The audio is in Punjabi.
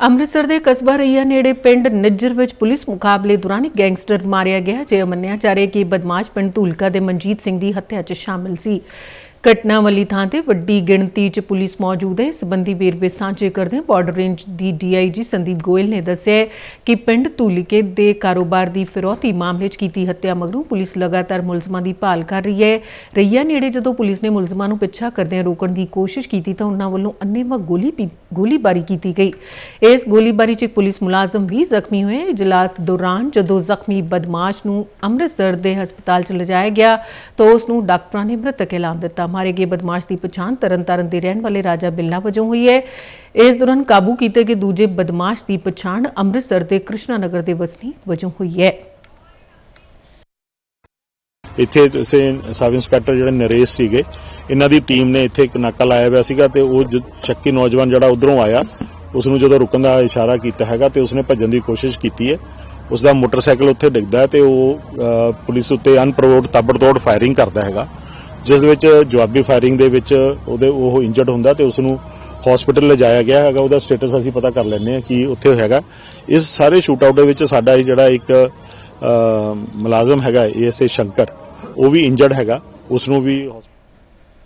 ਅੰਮ੍ਰਿਤਸਰ ਦੇ ਕਸਬਾ ਰਈਆ ਨੇੜੇ ਪਿੰਡ ਨਿੱਜਰ ਵਿੱਚ ਪੁਲਿਸ ਮੁਕਾਬਲੇ ਦੌਰਾਨ ਇੱਕ ਗੈਂਗਸਟਰ ਮਾਰਿਆ ਗਿਆ ਜੇ ਮੰਨਿਆ ਜਾ ਰਿਹਾ ਕਿ ਬਦਮਾਸ਼ ਪਿੰਡ ਧੂਲਕਾ ਦੇ ਮਨਜੀਤ ਸਿੰਘ ਦੀ ਹੱਤਿਆ 'ਚ ਸ਼ਾਮਿਲ ਸੀ। ਘਟਨਾ ਵਾਲੀ ਥਾਂ ਤੇ ਵੱਡੀ ਗਿਣਤੀ 'ਚ ਪੁਲਿਸ ਮੌਜੂਦ ਹੈ। ਇਸ ਸੰਬੰਧੀ ਵੇਰਵੇ ਸਾਂਝੇ ਕਰਦੇ ਬਾਰਡਰ ਰੇਂਜ ਦੀ ਡੀਆਈਜੀ ਸੰਦੀਪ ਗੋਇਲ ਨੇ ਦੱਸਿਆ ਕਿ ਪਿੰਡ ਧੂਲਕੇ ਦੇ ਕਾਰੋਬਾਰ ਦੀ ਫਿਰੌਤੀ ਮਾਮਲੇ 'ਚ ਕੀਤੀ ਹੱਤਿਆ ਮਗਰੋਂ ਪੁਲਿਸ ਲਗਾਤਾਰ ਮੁਲਜ਼ਮਾਂ ਦੀ ਭਾਲ ਕਰ ਰਹੀ ਹੈ। ਰਈਆ ਨੇੜੇ ਜਦੋਂ ਪੁਲਿਸ ਨੇ ਮੁਲਜ਼ਮਾਂ ਨੂੰ ਪਿੱਛਾ ਕਰਦਿਆਂ ਰੋਕਣ ਦੀ ਕੋਸ਼ਿਸ਼ ਕੀਤੀ ਤਾਂ ਉਹਨਾਂ ਵੱਲੋਂ ਅੰਨ੍ਹੇਵਾਹ ਗੋਲੀ ਪੀ- ਗੋਲੀਬਾਰੀ ਕੀਤੀ ਗਈ। ਇਸ ਗੋਲੀਬਾਰੀ 'ਚ ਇੱਕ ਪੁਲਿਸ ਮੁਲਾਜ਼ਮ ਵੀ ਜ਼ਖਮੀ ਹੋਏ ਇਜਲਾਸ ਦੌਰਾਨ ਜਦੋਂ ਜ਼ਖਮੀ ਬਦਮਾਸ਼ ਨੂੰ ਅੰਮ੍ਰਿਤਸਰ ਦੇ ਹਸਪਤਾਲ 'ਚ ਲਿਜਾਇਆ ਗਿਆ ਤਾਂ ਉਸ ਨੂੰ ਡਾਕਟਰਾਂ ਨੇ ਮ੍ਰਿਤਕ ਐਲਾਨ ਦਿੱਤਾ। ਮਾਰੇ ਗਏ ਬਦਮਾਸ਼ ਦੀ ਪਛਾਣ ਤਰਨਤਾਰਨ ਦੇ ਰਹਿਣ ਵਾਲੇ ਰਾਜਾ ਬਿੱਲਾ ਵਜੋਂ ਹੋਈ ਹੈ। ਇਸ ਦੌਰਾਨ ਕਾਬੂ ਕੀਤੇ ਗਏ ਦੂਜੇ ਬਦਮਾਸ਼ ਦੀ ਪਛਾਣ ਅੰਮ੍ਰਿਤਸਰ ਦੇ ਕ੍ਰਿਸ਼ਨਾ ਨਗਰ ਦੇ ਵਸਨੀਕ ਵਜੋਂ ਹੋਈ ਹੈ। ਇੱਥੇ ਤੁਸੀਂ ਸਬ ਇੰਸਪੈਕਟਰ ਜਿਹੜੇ ਨਰੇਸ਼ ਸੀਗੇ ਇਹਨਾਂ ਦੀ ਟੀਮ ਨੇ ਇੱਥੇ ਇੱਕ ਨਾਕਾ ਲਾਇਆ ਹੋਇਆ ਸੀਗਾ ਤੇ ਉਹ ਸ਼ੱਕੀ ਨੌਜਵਾਨ ਜਿਹੜਾ ਉਧਰੋਂ ਆਇਆ ਉਸ ਨੂੰ ਜਦੋਂ ਰੁਕਣ ਦਾ ਇਸ਼ਾਰਾ ਕੀਤਾ ਹੈਗਾ ਤੇ ਉਸਨੇ ਭੱਜਣ ਦੀ ਕੋਸ਼ਿਸ਼ ਕੀਤੀ ਹੈ। ਉਸ ਦਾ ਮੋਟਰਸਾਈਕਲ ਉੱਥੇ ਡਿੱਗਦਾ ਹੈ ਤੇ ਉਹ ਅ, ਪੁਲਿਸ ਉੱਤੇ ਅਨਪ੍ਰੋਵੋਕਡ ਤਾਬੜਤੋੜ ਫਾਇਰਿੰਗ ਕਰਦਾ ਹੈਗਾ। ਜਿਸ ਵਿੱਚ ਜਵਾਬੀ ਫਾਇਰਿੰਗ ਦੇ ਵਿੱਚ ਉਹਦੇ ਉਹ ਇੰਜਰਡ ਹੁੰਦਾ ਤੇ ਉਸ ਨੂੰ ਹਸਪੀਟਲ ਲਿਜਾਇਆ ਗਿਆ ਹੈਗਾ, ਉਹਦਾ ਸਟੇਟਸ ਅਸੀਂ ਪਤਾ ਕਰ ਲੈਂਦੇ ਹਾਂ ਕਿ ਉੱਥੇ ਹੈਗਾ। ਇਸ ਸਾਰੇ ਸ਼ੂਟ ਆਊਟ ਦੇ ਵਿੱਚ ਸਾਡਾ ਇਹ ਜਿਹੜਾ ਇੱਕ ਮੁਲਾਜ਼ਮ ਹੈਗਾ ਏਐਸਏ ਸ਼ੰਕਰ, ਉਹ ਵੀ ਇੰਜਰਡ ਹੈਗਾ ਉਸ ਨੂੰ ਵੀ hospital